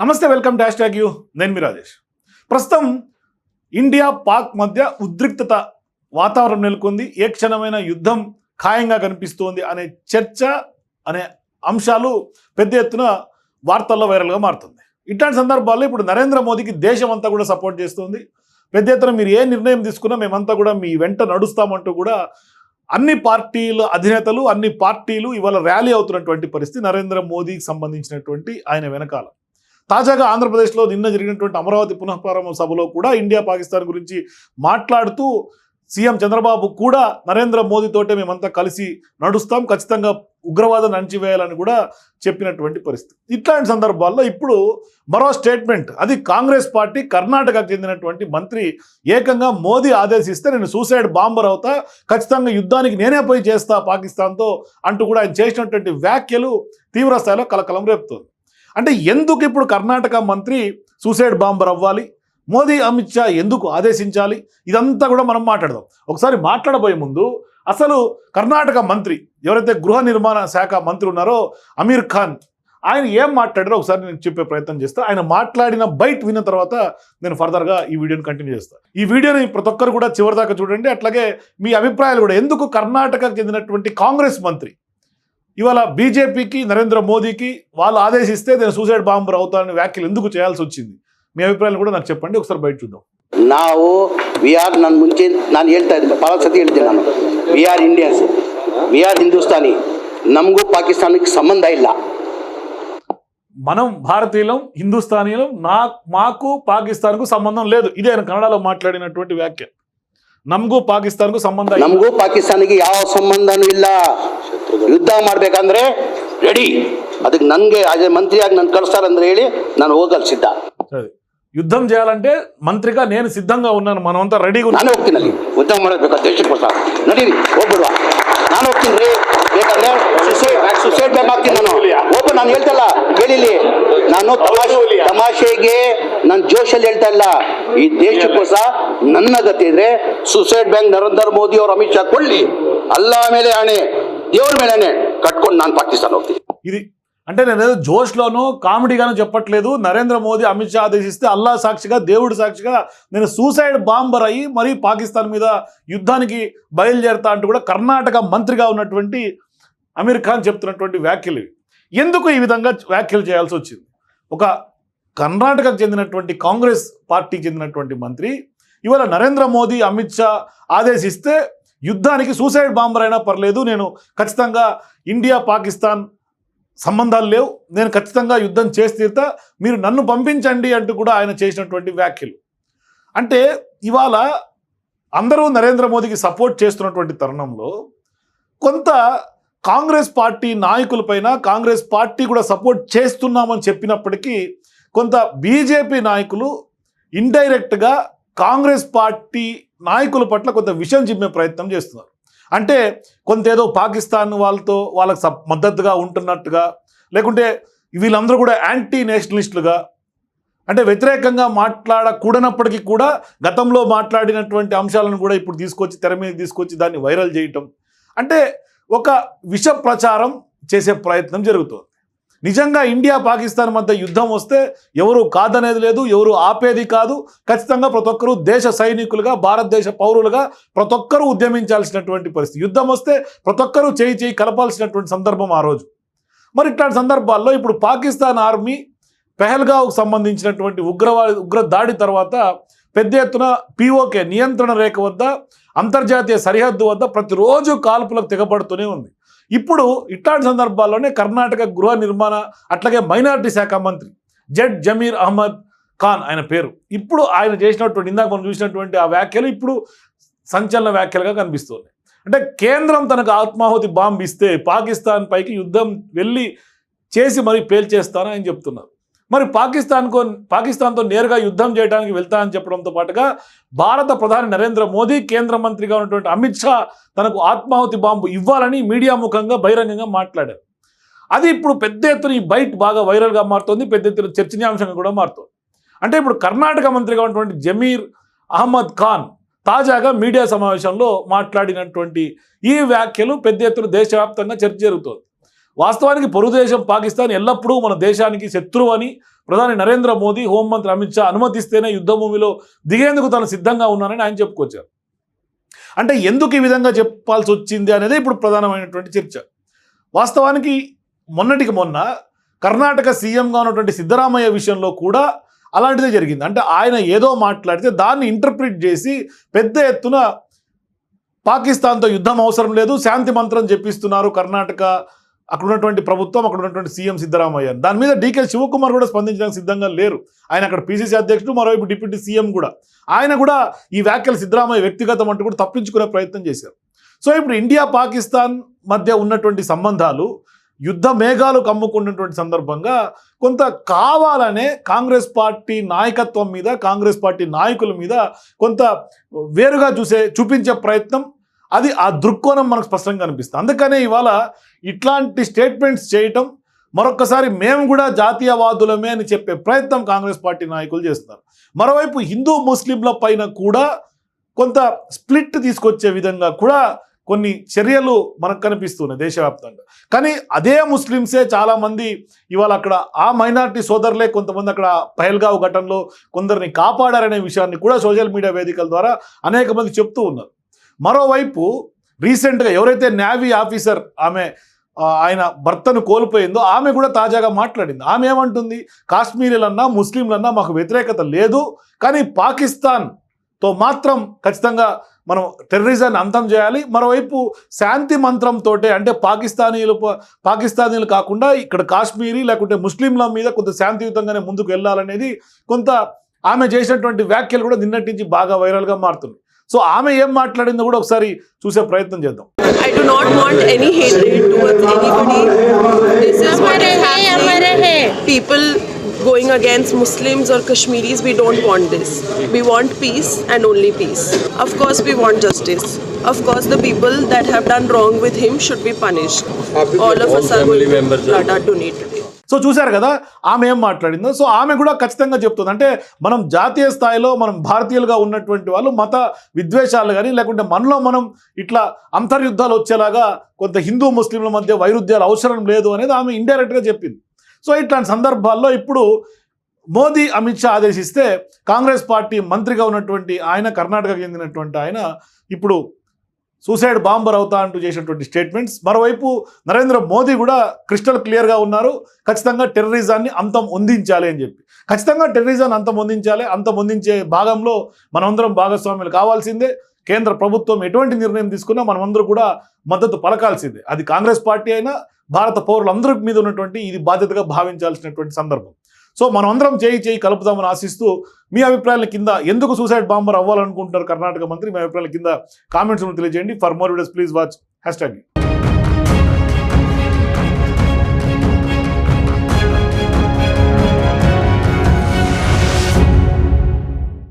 నమస్తే welcome dash tag you. నేను మీ రాజేష్. ప్రస్తుతం ఇండియా పాక్ మధ్య ఉద్రిక్తత వాతావరణం నెలకొంది. ఏ క్షణమైన యుద్ధం ఖాయంగా కనిపిస్తోంది అనే చర్చ అనే అంశాలు పెద్ద ఎత్తున వార్తల్లో వైరల్గా మారుతుంది. ఇట్లాంటి సందర్భాల్లో ఇప్పుడు నరేంద్ర మోదీకి దేశం అంతా కూడా సపోర్ట్ చేస్తుంది. పెద్ద ఎత్తున మీరు ఏ నిర్ణయం తీసుకున్నా మేమంతా కూడా మీ వెంట నడుస్తామంటూ కూడా అన్ని పార్టీల అధినేతలు అన్ని పార్టీలు ఇవాళ ర్యాలీ అవుతున్నటువంటి పరిస్థితి నరేంద్ర మోదీకి సంబంధించినటువంటి ఆయన వెనకాల. తాజాగా ఆంధ్రప్రదేశ్లో నిన్న జరిగినటువంటి అమరావతి పునఃప్రారంభ సభలో కూడా ఇండియా పాకిస్తాన్ గురించి మాట్లాడుతూ సీఎం చంద్రబాబు కూడా నరేంద్ర మోదీతోటే మేమంతా కలిసి నడుస్తాం ఖచ్చితంగా ఉగ్రవాదం అణచివేయాలని కూడా చెప్పినటువంటి పరిస్థితి. ఇట్లాంటి సందర్భాల్లో ఇప్పుడు మరో స్టేట్మెంట్. అది కాంగ్రెస్ పార్టీ కర్ణాటకకు చెందినటువంటి మంత్రి ఏకంగా మోదీ ఆదేశిస్తే నేను సూసైడ్ బాంబర్ అవుతా ఖచ్చితంగా యుద్ధానికి నేనే పోయి చేస్తా పాకిస్తాన్తో అంటూ కూడా ఆయన చేసినటువంటి వ్యాఖ్యలు తీవ్రస్థాయిలో కలకలం రేపుతోంది. అంటే ఎందుకు ఇప్పుడు కర్ణాటక మంత్రి సూసైడ్ బాంబర్ అవ్వాలి? మోదీ అమిత్ షా ఎందుకు ఆదేశించాలి? ఇదంతా కూడా మనం మాట్లాడదాం. ఒకసారి మాట్లాడబోయే ముందు అసలు కర్ణాటక మంత్రి ఎవరైతే గృహ నిర్మాణ శాఖ మంత్రి ఉన్నారో అమీర్ ఖాన్ ఆయన ఏం మాట్లాడారో ఒకసారి నేను చెప్పే ప్రయత్నం చేస్తా. ఆయన మాట్లాడిన బయట విన్న తర్వాత నేను ఫర్దర్గా ఈ వీడియోని కంటిన్యూ చేస్తాను ఈ వీడియోని ప్రతి ఒక్కరు కూడా చివరిదాకా చూడండి. అట్లాగే మీ అభిప్రాయాలు కూడా. ఎందుకు కర్ణాటకకు చెందినటువంటి కాంగ్రెస్ మంత్రి ఇవాళ బీజేపీకి నరేంద్ర మోదీకి వాళ్ళు ఆదేశిస్తే నేను సూసైడ్ బాంబర్ అవుతానని వ్యాఖ్యలు ఎందుకు చేయాల్సి వచ్చింది మీ అభిప్రాయాలు కూడా నాకు చెప్పండి ఒకసారి బయట చూద్దాం ನಾವು ವಿ ಆರ್ ನನ್ನ ಮುಂಚೆ ನಾನು ಹೇಳ್ತಾ ಇದ್ದೆ ಭಾಳ ಸತಿ ಹೇಳಿದ್ದೆ ನಾನು we are Indians we are Hindustani ನಮಗೂ ಪಾಕಿಸ್ತಾನಕ್ಕೆ ಸಂಬಂಧ ಇಲ್ಲ మనం భారతీయులం హిందుస్థానీయులం నా మాకు పాకిస్తాన్కు సంబంధం లేదు ఇదే ఆయన కన్నడలో మాట్లాడినటువంటి వ్యాఖ్య నమ్గు పాకిస్తాన్కు సంబంధం ಇಲ್ಲ. ನಮಗೂ ಪಾಕಿಸ್ತಾನಿಗೆ ಯಾವ ಸಂಬಂಧನೂ ಇಲ್ಲ ಯುದ್ಧ ಮಾಡ್ಬೇಕಂದ್ರೆ ರೆಡಿ ಅದಕ್ಕೆ ನನಗೆ ಅದೇ ಮಂತ್ರಿಯಾಗಿ ನಾನು ಕಳಿಸ್ತಾರಂದ್ರೆ ಹೇಳಿ ನಾನು ಹೋಗಲ್ ಸಿದ್ಧ సరే. యుద్ధం చేయాలంటే మంత్రిగా నేను సిద్ధంగా ఉన్నాను మనమంతా రెడీగా ఉన్నాం ನಾನೇ ಹೋಗ್ತೀನಿ ಅಲ್ಲಿ ಯುದ್ಧ ಮಾಡಬೇಕು ದೇಶಕ್ಕೋಸ್ಕರ ನಡೀರಿ ಹೋಗ್ಬಿಡುವ ನಾನು ಹೋಗ್ತೀನಿ ರೀ ಬೇಕಾದ್ರೆ ಸುಸೈಡ್ ಸುಸೈಡ್ ಬ್ಯಾಗ್ ಹಾಕ್ತೀನಿ ನಾನು ಹೋಗು ನಾನು ಹೇಳ್ತಲ್ಲ ಕೇಳಿಲಿ ನಾನು ತಮಾಷೆ ತಮಾಷೆಗೆ ನಾನು ಜೋಶಲ್ಲಿ ಹೇಳ್ತಾ ಇಲ್ಲ ಈ ದೇಶಕ್ಕೋಸ್ಕರ ನನ್ನ ಗತಿ ಇದ್ರೆ ಸುಸೈಡ್ ಬ್ಯಾಂಕ್ ನರೇಂದ್ರ ಮೋದಿ ಅವರು ಅಮಿತ್ ಶಾ ಕೊಳ್ಳಿ ಅಲ್ಲ ಮೇಲೆ ಆಣೆ ఎవరి మేడనే కట్టుకున్నాను పాకిస్తాన్ అవుతుంది. ఇది అంటే నేను ఏదో జోష్లోనూ కామెడీగాను చెప్పట్లేదు. నరేంద్ర మోదీ అమిత్ షా ఆదేశిస్తే అల్లా సాక్షిగా దేవుడి సాక్షిగా నేను సూసైడ్ బాంబర్ అయ్యి మరీ పాకిస్తాన్ మీద యుద్ధానికి బయలుదేరతా అంటూ కూడా కర్ణాటక మంత్రిగా ఉన్నటువంటి అమీర్ ఖాన్ చెప్తున్నటువంటి వ్యాఖ్యలు ఇవి. ఎందుకు ఈ విధంగా వ్యాఖ్యలు చేయాల్సి వచ్చింది? ఒక కర్ణాటకకు చెందినటువంటి కాంగ్రెస్ పార్టీకి చెందినటువంటి మంత్రి ఇవాళ నరేంద్ర మోదీ అమిత్ షా ఆదేశిస్తే యుద్ధానికి సూసైడ్ బాంబర్ అయినా పర్లేదు నేను ఖచ్చితంగా ఇండియా పాకిస్తాన్ సంబంధాలు లేవు. నేను ఖచ్చితంగా యుద్ధం చేసి తీరుతా. మీరు నన్ను పంపించండి అంటూ కూడా ఆయన చేసినటువంటి వ్యాఖ్యలు. అంటే ఇవాళ అందరూ నరేంద్ర మోదీకి సపోర్ట్ చేస్తున్నటువంటి తరుణంలో కొంత కాంగ్రెస్ పార్టీ నాయకులపైన కాంగ్రెస్ పార్టీ కూడా సపోర్ట్ చేస్తున్నామని చెప్పినప్పటికీ కొంత బీజేపీ నాయకులు ఇండైరెక్ట్గా కాంగ్రెస్ పార్టీ నాయకుల పట్ల కొంత విషయం చెప్పే ప్రయత్నం చేస్తున్నారు. అంటే కొంత ఏదో పాకిస్తాన్ వాళ్ళతో వాళ్ళకి మద్దతుగా ఉంటున్నట్టుగా లేకుంటే వీళ్ళందరూ కూడా యాంటీ నేషనలిస్టులుగా అంటే వ్యతిరేకంగా మాట్లాడకూడనప్పటికీ కూడా గతంలో మాట్లాడినటువంటి అంశాలను కూడా ఇప్పుడు తీసుకొచ్చి తెర మీద తీసుకొచ్చి దాన్ని వైరల్ చేయటం. అంటే ఒక విష ప్రచారం చేసే ప్రయత్నం జరుగుతుంది. నిజంగా ఇండియా పాకిస్తాన్ మధ్య యుద్ధం వస్తే ఎవరు కాదనేది లేదు ఎవరు ఆపేది కాదు. ఖచ్చితంగా ప్రతి ఒక్కరూ దేశ సైనికులుగా భారతదేశ పౌరులుగా ప్రతి ఒక్కరూ ఉద్యమించాల్సినటువంటి పరిస్థితి. యుద్ధం వస్తే ప్రతి ఒక్కరూ చేయి చేయి కలపాల్సినటువంటి సందర్భం ఆ రోజు. మరి ఇట్లాంటి సందర్భాల్లో ఇప్పుడు పాకిస్తాన్ ఆర్మీ పెహల్గావ్కు సంబంధించినటువంటి ఉగ్రవాది ఉగ్ర దాడి తర్వాత పెద్ద ఎత్తున పిఓకే నియంత్రణ రేఖ వద్ద అంతర్జాతీయ సరిహద్దు వద్ద ప్రతిరోజు కాల్పులకు తెగబడుతూనే ఉంది. ఇప్పుడు ఇట్లాంటి సందర్భాల్లోనే కర్ణాటక గృహ నిర్మాణ అట్లాగే మైనార్టీ శాఖ మంత్రి జడ్ జమీర్ అహ్మద్ ఖాన్ ఆయన పేరు. ఇప్పుడు ఆయన చేసినటువంటి ఇందాక మనం చూసినటువంటి ఆ వ్యాఖ్యలు ఇప్పుడు సంచలన వ్యాఖ్యలుగా కనిపిస్తుంది. అంటే కేంద్రం తనకు ఆత్మాహుతి బాంబు ఇస్తే పాకిస్తాన్ పైకి యుద్ధం వెళ్ళి చేసి మరి పేల్చేస్తానని ఆయన చెప్తున్నారు. మరి పాకిస్తాన్కో పాకిస్తాన్తో నేరుగా యుద్ధం చేయడానికి వెళ్తానని చెప్పడంతో పాటుగా భారత ప్రధాని నరేంద్ర మోదీ కేంద్ర మంత్రిగా ఉన్నటువంటి అమిత్ షా తనకు ఆత్మాహుతి బాంబు ఇవ్వాలని మీడియా ముఖంగా బహిరంగంగా మాట్లాడారు. అది ఇప్పుడు పెద్ద ఎత్తున ఈ బైట్ బాగా వైరల్గా మారుతుంది పెద్ద ఎత్తున చర్చనీయాంశంగా కూడా మారుతుంది. అంటే ఇప్పుడు కర్ణాటక మంత్రిగా ఉన్నటువంటి జమీర్ అహ్మద్ ఖాన్ తాజాగా మీడియా సమావేశంలో మాట్లాడినటువంటి ఈ వ్యాఖ్యలు పెద్ద ఎత్తున దేశవ్యాప్తంగా చర్చ జరుగుతోంది. వాస్తవానికి పొరుగుదేశం పాకిస్తాన్ ఎల్లప్పుడూ మన దేశానికి శత్రువు అని ప్రధాని నరేంద్ర మోదీ హోంమంత్రి అమిత్ షా అనుమతిస్తేనే యుద్ధ భూమిలో దిగేందుకు తాను సిద్ధంగా ఉన్నానని ఆయన చెప్పుకొచ్చారు. అంటే ఎందుకు ఈ విధంగా చెప్పాల్సి వచ్చింది అనేది ఇప్పుడు ప్రధానమైనటువంటి చర్చ. వాస్తవానికి మొన్నటికి మొన్న కర్ణాటక సీఎంగా ఉన్నటువంటి సిద్ధరామయ్య విషయంలో కూడా అలాంటిదే జరిగింది. అంటే ఆయన ఏదో మాట్లాడితే దాన్ని ఇంటర్ప్రిట్ చేసి పెద్ద ఎత్తున పాకిస్తాన్తో యుద్ధం అవసరం లేదు శాంతి మంత్రం చెప్పిస్తున్నారు కర్ణాటక అక్కడ ఉన్నటువంటి ప్రభుత్వం అక్కడ ఉన్నటువంటి సీఎం సిద్ధరామయ్య. దాని మీద డీకే శివకుమార్ కూడా స్పందించడానికి సిద్ధంగా లేరు. ఆయన అక్కడ పీసీసీ అధ్యక్షుడు మరోవైపు డిప్యూటీ సీఎం కూడా. ఆయన కూడా ఈ వ్యాఖ్యలు సిద్ధరామయ్య వ్యక్తిగతం అంటూ కూడా తప్పించుకునే ప్రయత్నం చేశారు. సో ఇప్పుడు ఇండియా పాకిస్తాన్ మధ్య ఉన్నటువంటి సంబంధాలు యుద్ధ మేఘాలు కమ్ముకున్నటువంటి సందర్భంగా కొంత కావాలనే కాంగ్రెస్ పార్టీ నాయకత్వం మీద కాంగ్రెస్ పార్టీ నాయకుల మీద కొంత వేరుగా చూసే చూపించే ప్రయత్నం అది ఆ దృక్కోణం మనకు స్పష్టంగా కనిపిస్తుంది. అందుకనే ఇవాళ ఇట్లాంటి స్టేట్మెంట్స్ చేయటం మరొకసారి మేము కూడా జాతీయవాదులమే అని చెప్పే ప్రయత్నం కాంగ్రెస్ పార్టీ నాయకులు చేస్తున్నారు. మరోవైపు హిందూ ముస్లింల పైన కూడా కొంత స్ప్లిట్ తీసుకొచ్చే విధంగా కూడా కొన్ని చర్యలు మనకు కనిపిస్తున్నాయి దేశవ్యాప్తంగా. కానీ అదే ముస్లిమ్సే చాలామంది ఇవాళ అక్కడ ఆ మైనారిటీ సోదరులే కొంతమంది అక్కడ పహల్గావ్ ఘటనలో కొందరిని కాపాడారనే విషయాన్ని కూడా సోషల్ మీడియా వేదికల ద్వారా అనేక మంది చెప్తూ ఉన్నారు. మరోవైపు రీసెంట్గా ఎవరైతే నేవీ ఆఫీసర్ ఆమె ఆయన భర్తను కోల్పోయిందో ఆమె కూడా తాజాగా మాట్లాడింది. ఆమె ఏమంటుంది? కాశ్మీరీలన్నా ముస్లింలన్నా మాకు వ్యతిరేకత లేదు కానీ పాకిస్తాన్తో మాత్రం ఖచ్చితంగా మనం టెర్రరిజాన్ని అంతం చేయాలి. మరోవైపు శాంతి మంత్రంతో అంటే పాకిస్తానీలు పాకిస్తానీలు కాకుండా ఇక్కడ కాశ్మీరీ లేకుంటే ముస్లింల మీద కొంత శాంతియుతంగానే ముందుకు వెళ్ళాలనేది కొంత ఆమె చేసినటువంటి వ్యాఖ్యలు కూడా నిన్నటి నుంచి బాగా వైరల్గా మారుతుంది సో ఆమె ఏం మాట్లాడిందో కూడా ఒకసారి చూసే ప్రయత్నం చేద్దాం I do not want any hatred towards anybody. This is what is happening. People going against Muslims or Kashmiris, we don't want this. We want peace and only peace. Of course, we want justice. Of course, the people that have done wrong with him should be punished. All of us are going to blood are donated. So చూశారు కదా ఆమె ఏం మాట్లాడిందో. So ఆమె కూడా ఖచ్చితంగా చెప్తుంది. అంటే మనం జాతీయ స్థాయిలో మనం భారతీయులుగా ఉన్నటువంటి వాళ్ళు మత విద్వేషాలు కానీ లేకుంటే మనలో మనం ఇట్లా అంతర్యుద్ధాలు వచ్చేలాగా కొంత హిందూ ముస్లింల మధ్య వైరుధ్యాలు అవసరం లేదు అనేది ఆమె ఇండైరెక్ట్గా చెప్పింది. సో ఇట్లాంటి సందర్భాల్లో ఇప్పుడు మోదీ అమిత్ షా ఆదేశిస్తే కాంగ్రెస్ పార్టీ మంత్రిగా ఉన్నటువంటి ఆయన కర్ణాటకకు చెందినటువంటి ఆయన ఇప్పుడు సూసైడ్ బాంబర్ అవుతా అంటూ చేసినటువంటి స్టేట్మెంట్స్ మరోవైపు నరేంద్ర మోదీ కూడా క్రిస్టల్ క్లియర్గా ఉన్నారు. ఖచ్చితంగా టెర్రరిజాన్ని అంతం పొందించాలి అని చెప్పి. ఖచ్చితంగా టెర్రరిజాన్ని అంతం పొందించాలి అంతం అందించే భాగంలో మనమందరం భాగస్వాములు కావాల్సిందే. కేంద్ర ప్రభుత్వం ఎటువంటి నిర్ణయం తీసుకున్నా మనమందరూ కూడా మద్దతు పలకాల్సిందే. అది కాంగ్రెస్ పార్టీ అయినా భారత పౌరులందరి మీద ఉన్నటువంటి ఇది బాధ్యతగా భావించాల్సినటువంటి సందర్భం. సో మనం అందరం చేయి చేయి కలుపుదామని ఆశిస్తూ మీ అభిప్రాయాల కింద ఎందుకు సూసైడ్ బాంబర్ అవ్వాలనుకుంటున్నారు కర్ణాటక మంత్రి మీ అభిప్రాయాల కింద కామెంట్స్ తెలియజేయండి. For more videos please watch hashtag